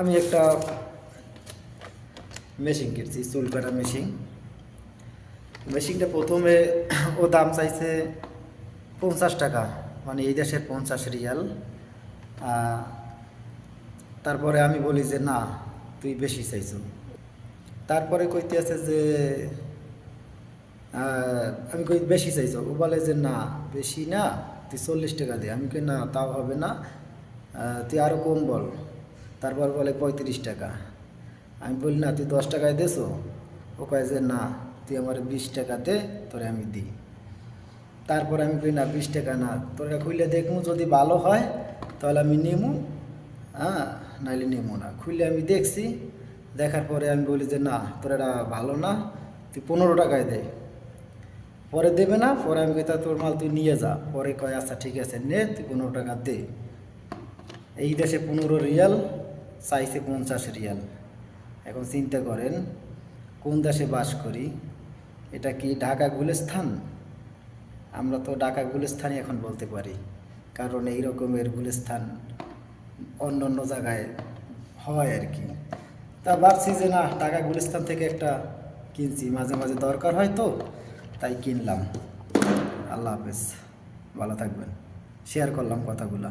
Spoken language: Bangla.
আমি একটা মেশিন কিনছি, চুল কাটা মেশিন মেশিনটা প্রথমে ও দাম চাইছে পঞ্চাশ টাকা মানে এই দেশের পঞ্চাশ রিয়াল। তারপরে আমি বলি যে, না, তুই বেশি চাইছো। তারপরে কইতে আছে যে আমি কই, বেশি চাইছো? ও বলে যে, না, বেশি না, তুই চল্লিশ টাকা দে। আমি কই, না, তাও হবে না। তুই আরও কম বল। তারপর বলে পঁয়ত্রিশ টাকা। আমি বলি, না, তুই দশ টাকায় দেছো? ও কয় যে, না, তুই আমার বিশ টাকাতে তোরে আমি দিই। তারপর আমি কই, না, বিশ টাকা না তোরা খুললে দেখমু, যদি ভালো হয়, তাহলে আমি নেমু। হ্যাঁ নাইলে নেমু না। খুললে আমি দেখছি, দেখার পরে আমি বলি যে, না তোর এটা ভালো না, তুই পনেরো টাকায় দে। পরে দেবে না, পরে আমি কই তোর মাল তুই নিয়ে যা। পরে কয় আচ্ছা ঠিক আছে, নে, তুই পনেরো টাকা দে। এই দেশে পনেরো রিয়াল চাইছে পঞ্চাশ রিয়াল। এখন চিন্তা করেন, কোন দেশে বাস করি? এটা কি ঢাকা গুলিস্থান আমরা তো ঢাকা গুলিস্থানই এখন বলতে পারি। কারণ এই রকমের গুলিস্থান অন্য অন্য জায়গায় হয় আর কি। তা ভাবছি যে না, ঢাকা গুলিস্তান থেকে একটা কিনছি। মাঝে মাঝে দরকার হয় তো, তাই কিনলাম। আল্লাহ হাফেজ। ভালো থাকবেন। শেয়ার করলাম কথাগুলা।